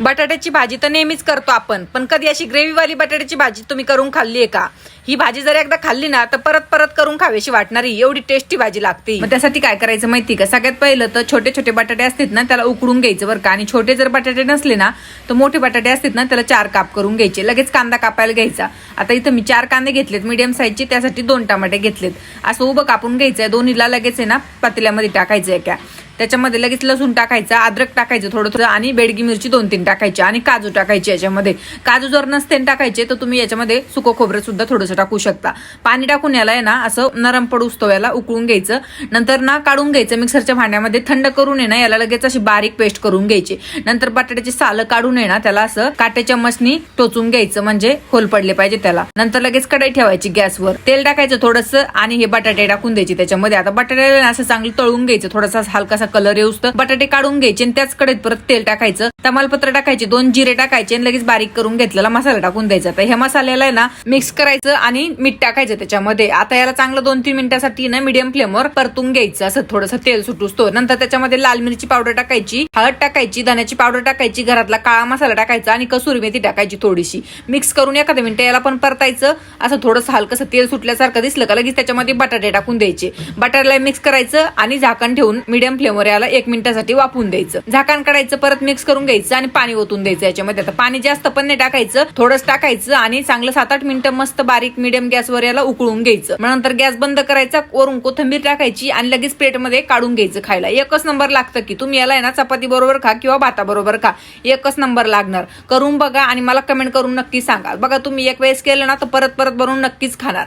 बटाट्याची भाजी तर नेहमीच करतो आपण. पण कधी अशी ग्रेव्हीवाली बटाट्याची भाजी तुम्ही करून खाल्ली आहे का? ही भाजी जर एकदा खाल्ली ना तर परत परत करून खावीशी वाटणारी एवढी टेस्टी भाजी लागते. मग त्यासाठी काय करायचं माहिती का? सगळ्यात पहिलं तर छोटे छोटे बटाटे असतात ना त्याला उकडून घ्यायचं बरं का. आणि छोटे जर बटाटे नसले ना तर मोठे बटाटे असतात ना त्याला चार काप करून घ्यायचे. लगेच कांदा कापायला घ्यायचा. आता इथं मी चार कांदे घेतलेत मीडियम साईजचे त्यासाठी दोन टमाटे घेतलेत. असं उभं कापून घ्यायचंय. दोन्हीला लगेच आहे ना पातेल्यामध्ये टाकायचं आहे का? त्याच्यामध्ये लगेच लसूण टाकायचं अद्रक टाकायचं थोडं थोडं आणि बेडगी मिरची दोन तीन टाकायची आणि काजू टाकायची याच्यामध्ये. काजू जर नसते टाकायचे तर तुम्ही याच्यामध्ये सुकं खोबरं सुद्धा थोडंसं टाकू शकता. पाणी टाकून याला आहे ना असं नरम पडू तो याला उकळून घ्यायचं. नंतर ना काढून घ्यायचं मिक्सरच्या भांड्यामध्ये थंड करून ये ना याला लगेच अशी बारीक पेस्ट करून घ्यायची. नंतर बटाट्याची सालं काढून आहे ना त्याला असं काट्याच्या मशनी टोचून घ्यायचं म्हणजे होल पडले पाहिजे त्याला. नंतर लगेच कढाई ठेवायची गॅसवर. तेल टाकायचं थोडंसं आणि हे बटाटे टाकून द्यायची त्याच्यामध्ये. आता बटाट्याला असं चांगलं तळून घ्यायचं थोडासा हलकासा कलर येऊस तर बटाटे काढून घ्यायचे आणि त्याच कडेत परत तेल टाकायचं. तमालपत्र टाकायचे दोन जिरे टाकायचे आणि लगेच बारीक करून घेतलेला मसाला टाकून द्यायचा. तर ह्या मसाल्याला आहे ना मिक्स करायचं आणि मीठ टाकायचं त्याच्यामध्ये. आता याला चांगलं दोन तीन मिनिटासाठी ना मीडियम फ्लेमवर परतून घ्यायचं. असं थोडंसं तेल सुटूसतो. नंतर त्याच्यामध्ये लाल मिरची पावडर टाकायची हळद टाकायची धन्याची पावडर टाकायची घरातला काळा मसाला टाकायचा आणि कसुरी मेथी टाकायची थोडीशी. मिक्स करून एखाद्या मिनिटं याला पण परतायचं. असं थोडंसं हलकंसं तेल सुटल्यासारखं दिसलं का लगेच त्याच्यामध्ये बटाटे टाकून द्यायचे. बटाट्याला मिक्स करायचं आणि झाकण ठेवून मीडियम फ्लेम याला एक मिनिटासाठी वापरून द्यायचं. झाकण काढायचं परत मिक्स करून घ्यायचं आणि पाणी ओतून द्यायचं याच्यामध्ये. आता पाणी जास्त पण नाही टाकायचं थोडंच टाकायचं आणि चांगलं सात आठ मिनिटं मस्त बारीक मिडियम गॅसवर याला उकळून घ्यायचं. मग नंतर गॅस बंद करायचा वरून कोथिंबीर टाकायची आणि लगेच प्लेटमध्ये काढून घ्यायचं खायला. एकच नंबर लागतं की तुम्ही याला आहे ना चपाती बरोबर खा किंवा भाताबरोबर खा. एकच नंबर लागणार. करून बघा आणि मला कमेंट करून नक्की सांगा. बघा तुम्ही एक वेळेस केलं ना तर परत परत बनवून नक्कीच खाणार.